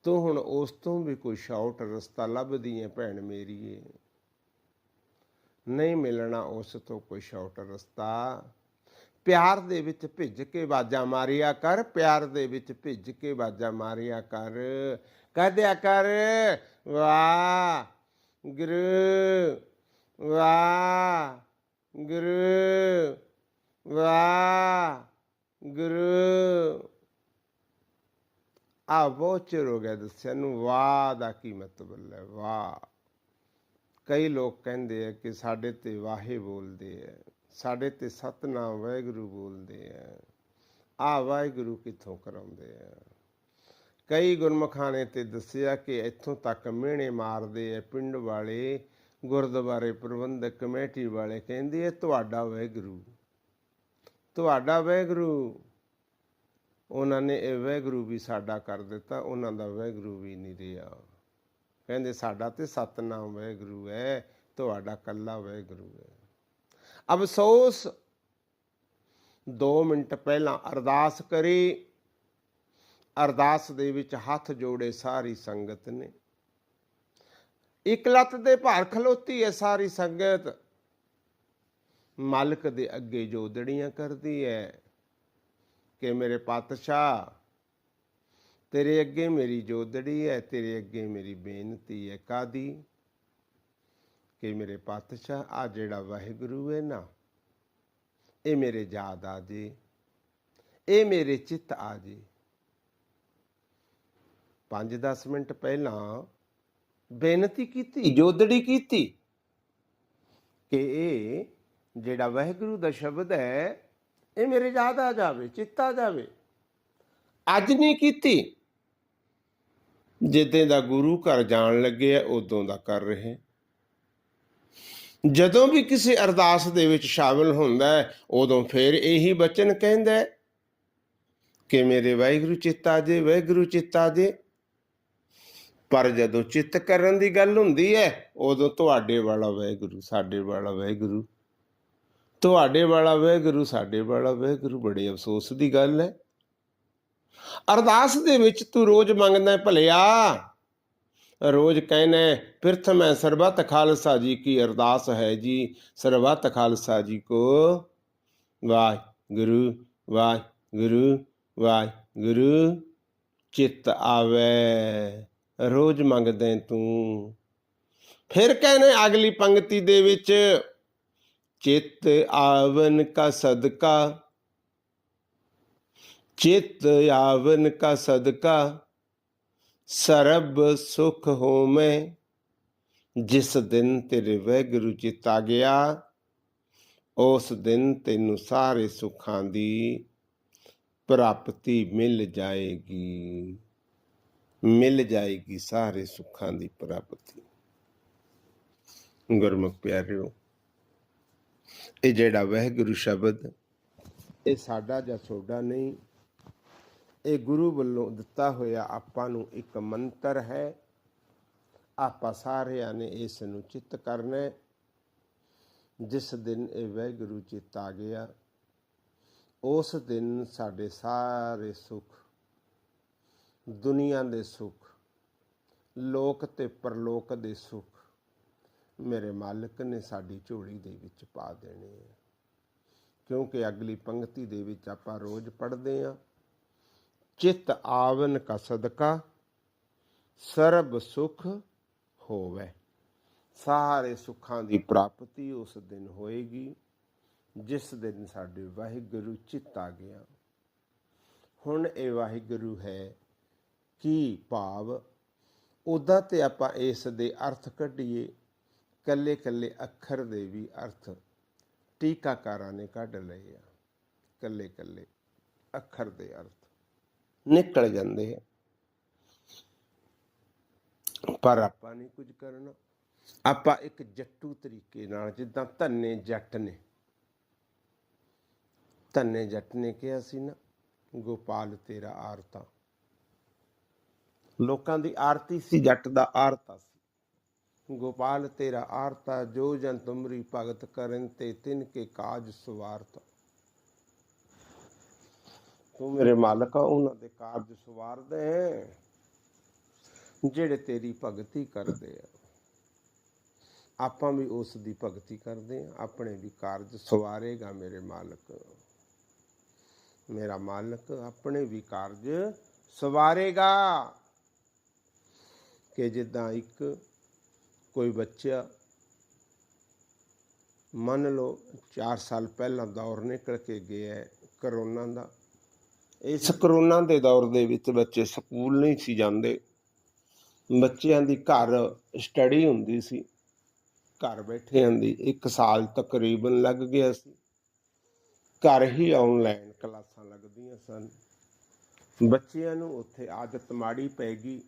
ਤੂੰ ਹੁਣ ਉਸ ਤੋਂ ਵੀ ਕੋਈ ਸ਼ਾਰਟ ਰਸਤਾ ਲੱਭਦੀ ਹੈ ਭੈਣ ਮੇਰੀਏ ਨਹੀਂ ਮਿਲਣਾ ਉਸ ਤੋਂ ਕੋਈ ਸ਼ਾਰਟ ਰਸਤਾ। ਪਿਆਰ ਦੇ ਵਿੱਚ ਭਿੱਜ ਕੇ ਬਾਜਾਂ ਮਾਰਿਆ ਕਰ, ਪਿਆਰ ਦੇ ਵਿੱਚ ਭਿੱਜ ਕੇ ਬਾਜਾਂ ਮਾਰਿਆ ਕਰ। ਕਹਦਿਆ ਕਰ। ਵਾਹ, ਗੁਰੂ ਵਾਹ ਗੁਰੂ ਵਾਹ, ਗੁਰੂ। ਆ ਬਹੁਤ ਚਿਰ ਹੋ ਗਿਆ ਦੱਸਿਆ ਨੂੰ ਵਾਹ ਦਾ ਕੀ ਮਤਲਬ ਹੈ? ਵਾਹ। ਕਈ ਲੋਕ ਕਹਿੰਦੇ ਆ ਕਿ ਸਾਡੇ ਤੇ ਵਾਹੇ ਬੋਲਦੇ ਆ, ਸਾਡੇ ਤੇ ਸਤਨਾਮ ਵਾਹਿਗੁਰੂ ਬੋਲਦੇ ਆ। ਆ ਵਾਹਿਗੁਰੂ ਕਿੱਥੋਂ ਕਰਾਉਂਦੇ ਆ? ਕਈ ਗੁਰਮਖਾਂ ਨੇ ਤੇ ਦੱਸਿਆ ਕਿ ਇੱਥੋਂ ਤੱਕ ਮਿਹਣੇ ਮਾਰਦੇ ਆ, ਪਿੰਡ ਵਾਲੇ, ਗੁਰਦੁਆਰੇ ਪ੍ਰਬੰਧਕ, ਕਮੇਟੀ ਵਾਲੇ ਕਹਿੰਦੇ ਆ, ਤੁਹਾਡਾ ਵਾਹਿਗੁਰੂ ਤੁਹਾਡਾ ਵਾਹਿਗੁਰੂ ਉਹਨਾਂ ਨੇ ਇਹ ਵਾਹਿਗੁਰੂ ਵੀ ਸਾਡਾ ਕਰ ਦਿੱਤਾ, ਉਹਨਾਂ ਦਾ ਵਾਹਿਗੁਰੂ ਵੀ ਨਹੀਂ ਰਿਹਾ। ਕਹਿੰਦੇ, ਸਾਡਾ ਤੇ ਸਤਨਾਮ ਵਾਹਿਗੁਰੂ ਹੈ, ਤੁਹਾਡਾ ਕੱਲਾ ਵਾਹਿਗੁਰੂ ਹੈ। ਅਫਸੋਸ 2 ਮਿੰਟ ਪਹਿਲਾਂ ਅਰਦਾਸ ਕਰੀ। ਅਰਦਾਸ ਦੇ ਵਿੱਚ ਹੱਥ ਜੋੜੇ ਸਾਰੀ ਸੰਗਤ ਨੇ। ਇੱਕ ਲੱਤ ਦੇ ਭਾਰ ਖਲੋਤੀ ਹੈ ਸਾਰੀ ਸੰਗਤ। ਮਾਲਕ ਦੇ ਅੱਗੇ ਜੋਦੜੀਆਂ ਕਰਦੀ ਹੈ ਕਿ ਮੇਰੇ ਪਾਤਸ਼ਾਹ, ਤੇਰੇ ਅੱਗੇ ਮੇਰੀ ਜੋਦੜੀ ਹੈ, ਤੇਰੇ ਅੱਗੇ ਮੇਰੀ ਬੇਨਤੀ ਹੈ। ਕਾਦੀ? ਕਿ ਮੇਰੇ ਪਾਤਸ਼ਾਹ, ਆ ਜਿਹੜਾ ਵਾਹਿਗੁਰੂ ਹੈ ਨਾ, ਇਹ ਮੇਰੇ ਯਾਦ ਆ ਜੇ, ਇਹ ਮੇਰੇ ਚਿੱਤ ਆ ਜੇ। 5-10 ਮਿੰਟ ਪਹਿਲਾਂ ਬੇਨਤੀ ਕੀਤੀ। ਜੋਦੜੀ ਕੀਤੀ। ਕਿ ਇਹ ਜਿਹੜਾ ਵਾਹਿਗੁਰੂ ਦਾ ਸ਼ਬਦ ਹੈ ਇਹ ਮੇਰੇ ਯਾਦ ਆ ਜਾਵੇ ਚਿੱਤ ਜਾਵੇ। ਅੱਜ ਨਹੀਂ ਕੀਤੀ। ਜਿੱਦੇ ਦਾ ਗੁਰੂ ਘਰ ਜਾਣ ਲੱਗੇ ਆ ਉਦੋਂ ਦਾ ਕਰ ਰਹੇ। ਜਦੋਂ ਵੀ ਕਿਸੇ ਅਰਦਾਸ ਦੇ ਵਿੱਚ ਸ਼ਾਮਿਲ ਹੁੰਦਾ ਹੈ ਉਦੋਂ ਫਿਰ ਇਹੀ ਬਚਨ ਕਹਿੰਦਾ ਹੈ ਕਿ ਮੇਰੇ ਵਾਹਿਗੁਰੂ ਚਿੱਤਾ ਜੇ ਵਾਹਿਗੁਰੂ ਚਿੱਤਾ ਜੇ। ਪਰ ਜਦੋਂ ਚਿੱਤ ਕਰਨ ਦੀ ਗੱਲ ਹੁੰਦੀ ਹੈ ਉਦੋਂ ਤੁਹਾਡੇ ਵਾਲਾ ਵਾਹਿਗੁਰੂ ਸਾਡੇ ਵਾਲਾ ਵਾਹਿਗੁਰੂ। ਤੁਹਾਡੇ ਵਾਲਾ ਵਾਹਿਗੁਰੂ ਸਾਡੇ ਵਾਲਾ ਵਾਹਿਗੁਰੂ ਬੜੇ ਅਫਸੋਸ ਦੀ ਗੱਲ ਹੈ। ਅਰਦਾਸ ਦੇ ਵਿੱਚ ਤੂੰ ਰੋਜ਼ ਮੰਗਦਾ ਭਲਿਆ ਰੋਜ਼ ਕਹਿਣਾ ਹੈ, ਪ੍ਰਥਮ ਹੈ ਸਰਬਤ ਖਾਲਸਾ ਜੀ ਕੀ ਅਰਦਾਸ ਹੈ ਜੀ ਸਰਬਤ ਖਾਲਸਾ ਜੀ ਕੋ ਵਾਹਿਗੁਰੂ ਵਾਹਿਗੁਰੂ ਵਾਹਿਗੁਰੂ ਚਿੱਤ ਆਵੇ। ਰੋਜ਼ ਮੰਗਦੇ ਤੂੰ। ਫਿਰ ਕਹਿੰਦੇ ਅਗਲੀ ਪੰਕਤੀ ਦੇ ਵਿੱਚ, ਚਿੱਤ ਆਵਨ ਕਾ ਸਦਕਾ, ਚਿੱਤ ਆਵਨ ਕਾ ਸਦਕਾ, ਸਰਬ ਸੁਖ ਹੋਮੈ, ਜਿਸ ਦਿਨ ਤੇਰੇ ਵੈਗੁਰੂ ਚਿੱਤ ਗਿਆ, ਉਸ ਦਿਨ ਤੈਨੂੰ ਸਾਰੇ ਸੁੱਖਾਂ ਦੀ ਪ੍ਰਾਪਤੀ ਮਿਲ ਜਾਏਗੀ। ਮਿਲ ਜਾਏਗੀ ਸਾਰੇ ਸੁੱਖਾਂ ਦੀ ਪ੍ਰਾਪਤੀ। ਗੁਰਮੁਖ ਪਿਆਰਿਓ, ਇਹ ਜਿਹੜਾ ਵਾਹਿਗੁਰੂ ਸ਼ਬਦ, ਇਹ ਸਾਡਾ ਜਾਂ ਤੁਹਾਡਾ ਨਹੀਂ, ਇਹ ਗੁਰੂ ਵੱਲੋਂ ਦਿੱਤਾ ਹੋਇਆ ਆਪਾਂ ਨੂੰ ਇੱਕ ਮੰਤਰ ਹੈ। ਆਪਾਂ ਸਾਰਿਆਂ ਨੇ ਇਸ ਨੂੰ ਚਿੱਤ ਕਰਨਾ ਜਿਸ ਦਿਨ ਇਹ ਵਾਹਿਗੁਰੂ ਚਿੱਤ ਆ ਗਿਆ, ਉਸ ਦਿਨ ਸਾਡੇ ਸਾਰੇ ਸੁੱਖ ਦੁਨੀਆ ਦੇ ਸੁੱਖ, ਲੋਕ ਤੇ ਪਰਲੋਕ ਦੇ ਸੁੱਖ, ਮੇਰੇ ਮਾਲਕ ਨੇ ਸਾਡੀ ਝੋਲੀ ਦੇ ਵਿੱਚ ਪਾ ਦੇਣੇ ਆ। ਕਿਉਂਕਿ ਅਗਲੀ ਪੰਕਤੀ ਦੇ ਵਿੱਚ ਆਪਾਂ ਰੋਜ਼ ਪੜ੍ਹਦੇ ਆ, ਚਿੱਤ ਆਵਨ ਕਾ ਸਦਕਾ, ਸਰਬ ਸੁਖ ਹੋਵੇ। ਸਾਰੇ ਸੁੱਖਾਂ ਦੀ ਪ੍ਰਾਪਤੀ ਉਸ ਦਿਨ ਹੋਏਗੀ, ਜਿਸ ਦਿਨ ਸਾਡੇ ਵਾਹਿਗੁਰੂ ਚਿੱਤ ਆ ਗਿਆ। ਹੁਣ ਇਹ ਵਾਹਿਗੁਰੂ ਹੈ ਕੀ ਭਾਵ? ਉਹਦਾ ਤੇ ਆਪਾਂ ਇਸ ਦੇ ਅਰਥ ਕੱਢੀਏ। ਕੱਲੇ ਕੱਲੇ ਅੱਖਰ ਦੇ ਵੀ ਅਰਥ ਟੀਕਾਕਾਰਾਂ ਨੇ ਕੱਢ ਲਏ ਆ। ਕੱਲੇ ਕੱਲੇ ਅੱਖਰ ਦੇ ਅਰਥ ਨਿਕਲ ਜਾਂਦੇ ਆ। ਪਰ ਆਪਾਂ ਨਹੀਂ ਕੁਝ ਕਰਨਾ। ਆਪਾਂ ਇੱਕ ਜੱਟੂ ਤਰੀਕੇ ਨਾਲ ਜਿੱਦਾਂ ਧੰਨੇ ਜੱਟ ਨੇ। ਧੰਨੇ ਜੱਟ ਨੇ ਕਿਹਾ ਸੀ ਨਾ, ਗੋਪਾਲ ਤੇਰਾ ਆਰਤਾ ਲੋਕਾਂ ਦੀ ਆਰਤੀ ਸੀ, ਜੱਟ ਦਾ ਆਰਤਾ ਸੀ। ਗੋਪਾਲ, ਤੇਰਾ ਆਰਤਾ, ਜੋ ਜਨ ਤੁਮਰੀ ਭਗਤ ਕਰਨ ਤੇ ਤਿਨ ਕੇ ਕਾਜ ਸਵਾਰਤਾ। ਤੂੰ ਮੇਰੇ ਮਾਲਕ ਆ, ਉਹਨਾਂ ਦੇ ਕਾਰਜ ਸਵਾਰਦੇ ਹੈ, ਜਿਹੜੇ ਤੇਰੀ ਭਗਤੀ ਕਰਦੇ ਆ। ਆਪਾਂ ਵੀ ਉਸ ਦੀ ਭਗਤੀ ਕਰਦੇ ਆ, ਆਪਣੇ ਵੀ ਕਾਰਜ ਸਵਾਰੇਗਾ ਮੇਰੇ ਮਾਲਕ। ਮੇਰਾ ਮਾਲਕ ਆਪਣੇ ਵੀ ਕਾਰਜ ਸਵਾਰੇਗਾ। ਕਿ ਜਿੱਦਾਂ ਇੱਕ ਕੋਈ ਬੱਚਾ ਮੰਨ ਲਓ 4 ਸਾਲ ਪਹਿਲਾਂ ਦੌਰ ਨਿਕਲ ਕੇ ਗਿਆ ਕਰੋਨਾ ਦਾ, ਇਸ ਕਰੋਨਾ ਦੇ ਦੌਰ ਦੇ ਵਿੱਚ ਬੱਚੇ ਸਕੂਲ ਨਹੀਂ ਸੀ ਜਾਂਦੇ। ਬੱਚਿਆਂ ਦੀ ਘਰ ਸਟੱਡੀ ਹੁੰਦੀ ਸੀ, ਘਰ ਬੈਠਿਆਂ ਦੀ 1 ਸਾਲ ਤਕਰੀਬਨ ਲੱਗ ਗਿਆ ਸੀ। ਘਰ ਹੀ ਆਨਲਾਈਨ ਕਲਾਸਾਂ ਲੱਗਦੀਆਂ ਸਨ। ਬੱਚਿਆਂ ਨੂੰ ਉੱਥੇ ਆਦਤ ਮਾੜੀ ਪੈ ਗਈ।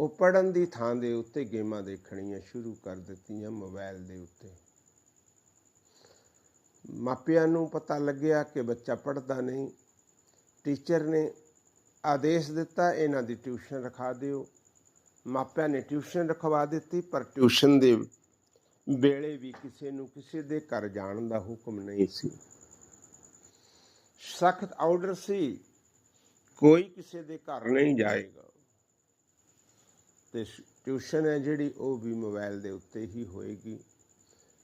ਉਹ ਪੜਨ ਦੀ ਥਾਂ ਦੇ ਉੱਤੇ ਗੇਮਾਂ ਦੇਖਣੀਆਂ ਸ਼ੁਰੂ ਕਰ ਦਿੱਤੀਆਂ ਮੋਬਾਈਲ ਦੇ ਉੱਤੇ। ਮਾਪਿਆਂ ਨੂੰ ਪਤਾ ਲੱਗਿਆ ਕਿ ਬੱਚਾ ਪੜਦਾ ਨਹੀਂ। ਟੀਚਰ ਨੇ ਆਦੇਸ਼ ਦਿੱਤਾ, ਇਹਨਾਂ ਦੀ ਟਿਊਸ਼ਨ ਰਖਾ ਦਿਓ। ਮਾਪਿਆਂ ਨੇ ਟਿਊਸ਼ਨ ਰਖਵਾ ਦਿੱਤੀ, ਪਰ ਟਿਊਸ਼ਨ ਦੇ ਵੇਲੇ ਵੀ ਕਿਸੇ ਨੂੰ ਕਿਸੇ ਦੇ ਘਰ ਜਾਣ ਦਾ ਹੁਕਮ ਨਹੀਂ ਸੀ। ਸਖਤ ਆਰਡਰ ਸੀ, ਕੋਈ ਕਿਸੇ ਦੇ ਘਰ ਨਹੀਂ ਜਾਏਗਾ। ਤੇ ਟਿਊਸ਼ਨ ਹੈ ਜਿਹੜੀ, ਉਹ ਵੀ ਮੋਬਾਈਲ ਦੇ ਉੱਤੇ ਹੀ ਹੋਏਗੀ।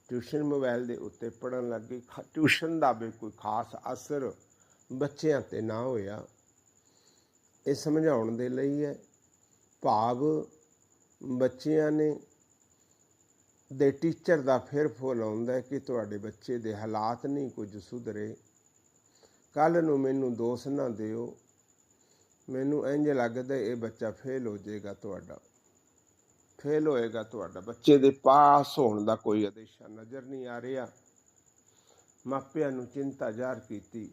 ਟਿਊਸ਼ਨ ਮੋਬਾਈਲ ਦੇ ਉੱਤੇ ਪੜਨ ਲੱਗੇ ਟਿਊਸ਼ਨ ਦਾ ਵੀ ਕੋਈ ਖਾਸ ਅਸਰ ਬੱਚਿਆਂ ਤੇ ਨਾ ਹੋਇਆ। ਇਹ ਸਮਝਾਉਣ ਦੇ ਲਈ ਹੈ, ਭਾਵ ਬੱਚਿਆਂ ਨੇ ਦੇ ਟੀਚਰ ਦਾ ਫਿਰ ਫੋਨ ਆਉਂਦਾ ਕਿ ਤੁਹਾਡੇ ਬੱਚੇ ਦੇ ਹਾਲਾਤ ਨਹੀਂ ਕੁਝ ਸੁਧਰੇ। ਕੱਲ ਨੂੰ ਮੈਨੂੰ ਦੋਸ਼ ਨਾ ਦਿਓ। ਮੈਨੂੰ ਇੰਜ ਲੱਗਦਾ ਇਹ ਬੱਚਾ ਫੇਲ ਹੋ ਜਾਏਗਾ ਤੁਹਾਡਾ। ਫੇਲ ਹੋਏਗਾ ਤੁਹਾਡਾ। ਬੱਚੇ ਦੇ ਪਾਸ ਹੋਣ ਦਾ ਕੋਈ ਆਦੇਸ਼ਾ ਨਜ਼ਰ ਨਹੀਂ ਆ ਰਿਹਾ। ਮਾਪਿਆਂ ਨੂੰ ਚਿੰਤਾ ਜ਼ਾਹਰ ਕੀਤੀ।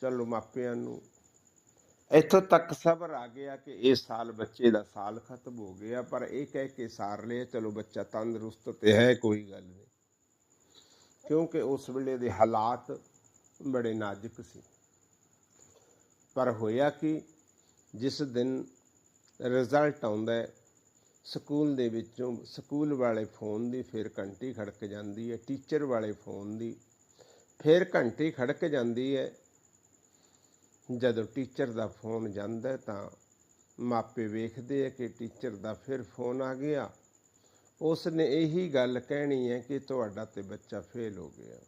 ਚਲੋ ਮਾਪਿਆਂ ਨੂੰ। ਇੱਥੋਂ ਤੱਕ ਸਬਰ ਆ ਗਿਆ ਕਿ ਇਸ ਸਾਲ ਬੱਚੇ ਦਾ ਸਾਲ ਖਤਮ ਹੋ ਗਿਆ, ਪਰ ਇਹ ਕਹਿ ਕੇ ਸਾਰ ਲਿਆ, ਚਲੋ ਬੱਚਾ ਤੰਦਰੁਸਤ ਤੇ ਹੈ, ਕੋਈ ਗੱਲ ਨਹੀਂ। ਕਿਉਂਕਿ ਉਸ ਵੇਲੇ ਦੇ ਹਾਲਾਤ ਬੜੇ ਨਾਜ਼ੁਕ ਸੀ। ਪਰ ਹੋਇਆ ਕਿ, ਜਿਸ ਦਿਨ ਰਿਜ਼ਲਟ ਆਉਂਦਾ ਹੈ ਸਕੂਲ ਦੇ ਵਿੱਚੋਂ ਸਕੂਲ ਵਾਲੇ ਫੋਨ ਦੀ ਫਿਰ ਘੰਟੀ ਖੜਕ ਜਾਂਦੀ ਹੈ, ਟੀਚਰ ਵਾਲੇ ਫੋਨ ਦੀ ਫਿਰ ਘੰਟੀ ਖੜਕ ਜਾਂਦੀ ਹੈ। ਜਦੋਂ ਟੀਚਰ ਦਾ ਫੋਨ ਜਾਂਦਾ ਤਾਂ ਮਾਪੇ ਵੇਖਦੇ ਆ ਕਿ ਟੀਚਰ ਦਾ ਫਿਰ ਫੋਨ ਆ ਗਿਆ। ਉਸ ਨੇ ਇਹੀ ਗੱਲ ਕਹਿਣੀ ਹੈ ਕਿ ਤੁਹਾਡਾ ਤੇ ਬੱਚਾ ਫੇਲ ਹੋ ਗਿਆ।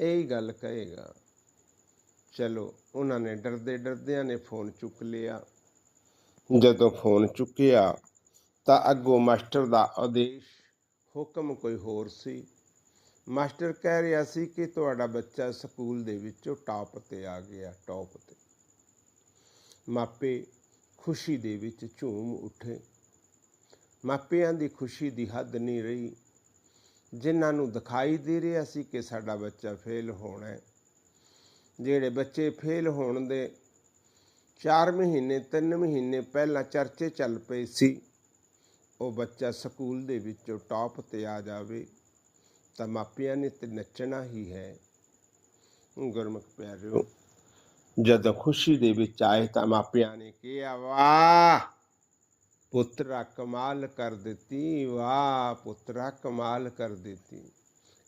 ਇਹੀ ਗੱਲ ਕਹੇਗਾ, ਚਲੋ ਉਹਨਾਂ ਨੇ ਡਰਦੇ ਡਰਦਿਆਂ ਨੇ ਫੋਨ ਚੁੱਕ ਲਿਆ। ਜਦੋਂ ਫੋਨ ਚੁੱਕਿਆ ਤਾਂ ਅੱਗੋਂ ਮਾਸਟਰ ਦਾ ਆਦੇਸ਼, ਹੁਕਮ ਕੋਈ ਹੋਰ ਸੀ। ਮਾਸਟਰ ਕਹਿ ਰਿਹਾ ਸੀ ਕਿ ਤੁਹਾਡਾ ਬੱਚਾ ਸਕੂਲ ਦੇ ਵਿੱਚੋਂ ਟਾਪ ਤੇ ਆ ਗਿਆ ਟੌਪ ਤੇ। ਮਾਪੇ ਖੁਸ਼ੀ ਦੇ ਵਿੱਚ ਝੂਮ ਉੱਠੇ। ਮਾਪਿਆਂ ਦੀ ਖੁਸ਼ੀ ਦੀ ਹੱਦ ਨਹੀਂ ਰਹੀ। ਜਿਨ੍ਹਾਂ ਨੂੰ ਦਿਖਾਈ ਦੇ ਰਿਹਾ ਸੀ ਕਿ ਸਾਡਾ ਬੱਚਾ ਫੇਲ ਹੋਣਾ ਹੈ। ਜਿਹੜੇ ਬੱਚੇ ਫੇਲ ਹੋਣ ਦੇ 4 ਮਹੀਨੇ 3 ਮਹੀਨੇ ਪਹਿਲਾਂ ਚਰਚੇ ਚੱਲ ਪਏ ਸੀ। ਉਹ ਬੱਚਾ ਸਕੂਲ ਦੇ ਵਿੱਚੋਂ ਟੌਪ ਤੇ ਆ ਜਾਵੇ ਤਾਂ ਮਾਪਿਆਂ ਨੇ ਤੇ ਨੱਚਣਾ ਹੀ ਹੈ। ਗੁਰਮੁਖ ਪਿਆਰਿਓ, ਜਦੋਂ ਖੁਸ਼ੀ ਦੇ ਵਿੱਚ ਆਏ ਤਾਂ ਮਾਪਿਆਂ ਨੇ ਕਿਹਾ, ਵਾਹ, ਪੁੱਤਰਾ ਕਮਾਲ ਕਰ ਦਿੱਤੀ, ਵਾਹ, ਪੁੱਤਰਾ ਕਮਾਲ ਕਰ ਦਿੱਤੀ।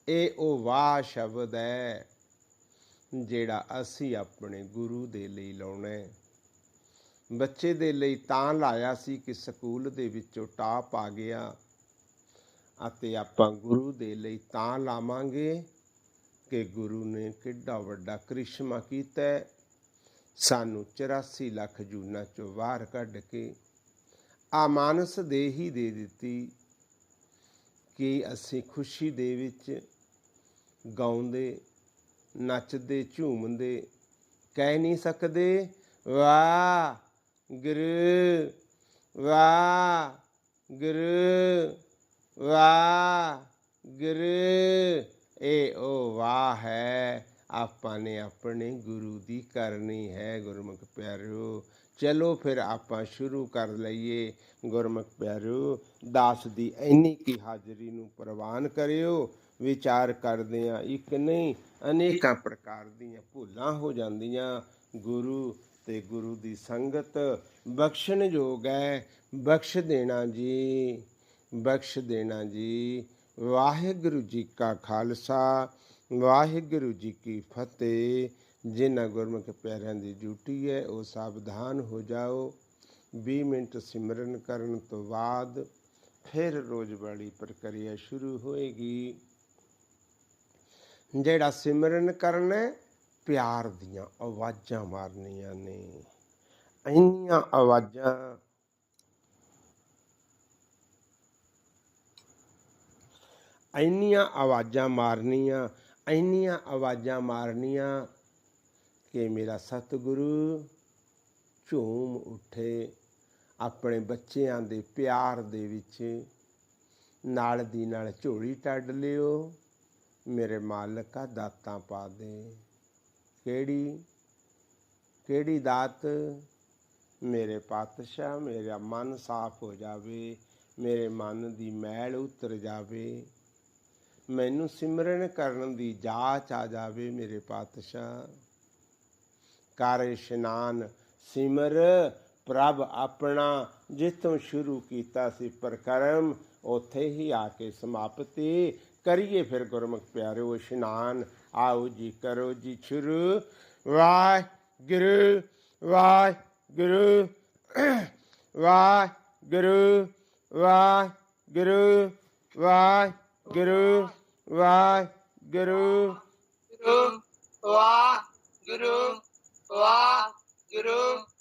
ਇਹ ਉਹ ਵਾਹ ਸ਼ਬਦ ਹੈ ਜਿਹੜਾ ਅਸੀਂ ਆਪਣੇ ਗੁਰੂ ਦੇ ਲਈ ਲਾਉਣਾ ਹੈ। ਬੱਚੇ ਦੇ ਲਈ ਤਾਂ ਲਾਇਆ ਸੀ ਕਿ ਸਕੂਲ ਦੇ ਵਿੱਚੋਂ ਟਾਪ ਆ ਗਿਆ ਅਤੇ ਆਪਾਂ ਗੁਰੂ ਦੇ ਲਈ ਤਾਂ ਲਾਵਾਂਗੇ ਕਿ ਗੁਰੂ ਨੇ ਕਿੱਡਾ ਵੱਡਾ ਕ੍ਰਿਸ਼ਮਾ ਕੀਤਾ ਸਾਨੂੰ 84 ਲੱਖ ਜੂਨਾਂ ਚੋਂ ਬਾਹਰ ਕੱਢ ਕੇ ਆ ਮਾਨਸ ਦੇ ਹੀ ਦੇ ਦਿੱਤੀ ਕਿ ਅਸੀਂ ਖੁਸ਼ੀ ਦੇ ਵਿੱਚ ਗਾਉਂਦੇ, ਨੱਚਦੇ, ਝੂਮਦੇ, ਕਹਿ ਨਹੀਂ ਸਕਦੇ, ਵਾਹ! ਗੁਰੂ ਵਾਹ ਗੁਰੂ ਵਾਹ ਗੁਰੂ ਇਹ ਉਹ ਵਾਹ ਹੈ, ਆਪਾਂ ਨੇ ਆਪਣੇ ਗੁਰੂ ਦੀ ਕਰਨੀ ਹੈ ਗੁਰਮੁਖ ਪਿਆਰਿਓ ਚਲੋ ਫਿਰ ਆਪਾਂ ਸ਼ੁਰੂ ਕਰ ਲਈਏ ਗੁਰਮੁਖ ਪਿਆਰਿਓ ਦਾਸ ਦੀ ਇੰਨੀ ਕੀ ਹਾਜ਼ਰੀ ਨੂੰ ਪ੍ਰਵਾਨ ਕਰਿਓ। ਵਿਚਾਰ ਕਰਦੇ ਆ ਇੱਕ ਨਹੀਂ, ਅਨੇਕਾਂ ਪ੍ਰਕਾਰ ਦੀਆਂ ਭੁੱਲਾਂ ਹੋ ਜਾਂਦੀਆਂ। ਗੁਰੂ ਤੇ ਗੁਰੂ ਦੀ ਸੰਗਤ ਬਖਸ਼ਣ ਯੋਗ ਹੈ। ਬਖਸ਼ ਦੇਣਾ ਜੀ, ਬਖਸ਼ ਦੇਣਾ ਜੀ। ਵਾਹਿਗੁਰੂ ਜੀ ਕਾ ਖਾਲਸਾ, ਵਾਹਿਗੁਰੂ ਜੀ ਕੀ ਫਤਿਹ। ਜਿਨ੍ਹਾਂ ਗੁਰਮੁਖ ਪਿਆਰਿਆਂ ਦੀ ਡਿਊਟੀ ਹੈ, ਉਹ ਸਾਵਧਾਨ ਹੋ ਜਾਓ। 20 ਮਿੰਟ ਸਿਮਰਨ ਕਰਨ ਤੋਂ ਬਾਅਦ ਫਿਰ ਰੋਜ਼ ਵਾਲੀ ਪ੍ਰਕਿਰਿਆ ਸ਼ੁਰੂ ਹੋਏਗੀ। ਜਿਹੜਾ ਸਿਮਰਨ ਕਰਨਾ ਪਿਆਰ ਦੀਆਂ ਆਵਾਜ਼ਾਂ ਮਾਰਨੀਆਂ ਨੇ। ਇੰਨੀਆਂ ਆਵਾਜ਼ਾਂ ਇੰਨੀਆਂ ਆਵਾਜ਼ਾਂ ਮਾਰਨੀਆਂ, ਇੰਨੀਆਂ ਆਵਾਜ਼ਾਂ ਮਾਰਨੀਆਂ ਕਿ ਮੇਰਾ ਸਤਿਗੁਰੂ ਝੂਮ ਉੱਠੇ। ਆਪਣੇ ਬੱਚਿਆਂ ਦੇ ਪਿਆਰ ਦੇ ਵਿੱਚ ਨਾਲ ਦੀ ਨਾਲ ਝੋਲੀ ਟੱਡ ਲਿਓ। ਮੇਰੇ ਮਾਲਕਾ ਦਾਤਾਂ ਪਾ ਦੇ। ਕਿਹੜੀ ਕਿਹੜੀ ਦਾਤ ਮੇਰੇ ਪਾਤਸ਼ਾਹ, ਮੇਰਾ ਮਨ ਸਾਫ਼ ਹੋ ਜਾਵੇ, ਮੇਰੇ ਮਨ ਦੀ ਮੈਲ ਉਤਰ ਜਾਵੇ, ਮੈਨੂੰ ਸਿਮਰਨ ਕਰਨ ਦੀ ਜਾਚ ਆ ਜਾਵੇ ਮੇਰੇ ਪਾਤਸ਼ਾਹ। ਕਰ ਇਸ਼ਨਾਨ, ਸਿਮਰ ਪ੍ਰਭ ਆਪਣਾ, ਜਿੱਥੋਂ ਸ਼ੁਰੂ ਕੀਤਾ ਸੀ ਪ੍ਰਕਰਮ, ਉੱਥੇ ਹੀ ਆ ਕੇ ਸਮਾਪਤੀ। ਕਰੀਏ ਫਿਰ ਗੁਰਮੁਖ ਪਿਆਰਿਓ ਇਸ਼ਨਾਨ ਆਓ ਜੀ ਕਰੋ ਜੀ ਸ਼ੁਰੂ। ਵਾਹਿਗੁਰੂ ਵਾਹਿਗੁਰੂ ਵਾਹਿਗੁਰੂ ਵਾਹਿਗੁਰੂ ਵਾਹਿਗੁਰੂ ਵਾਹਿਗੁਰੂ। ਗੁਰੂ ਵਾਹ ਗੁਰੂ ਵਾਹ ਗੁਰੂ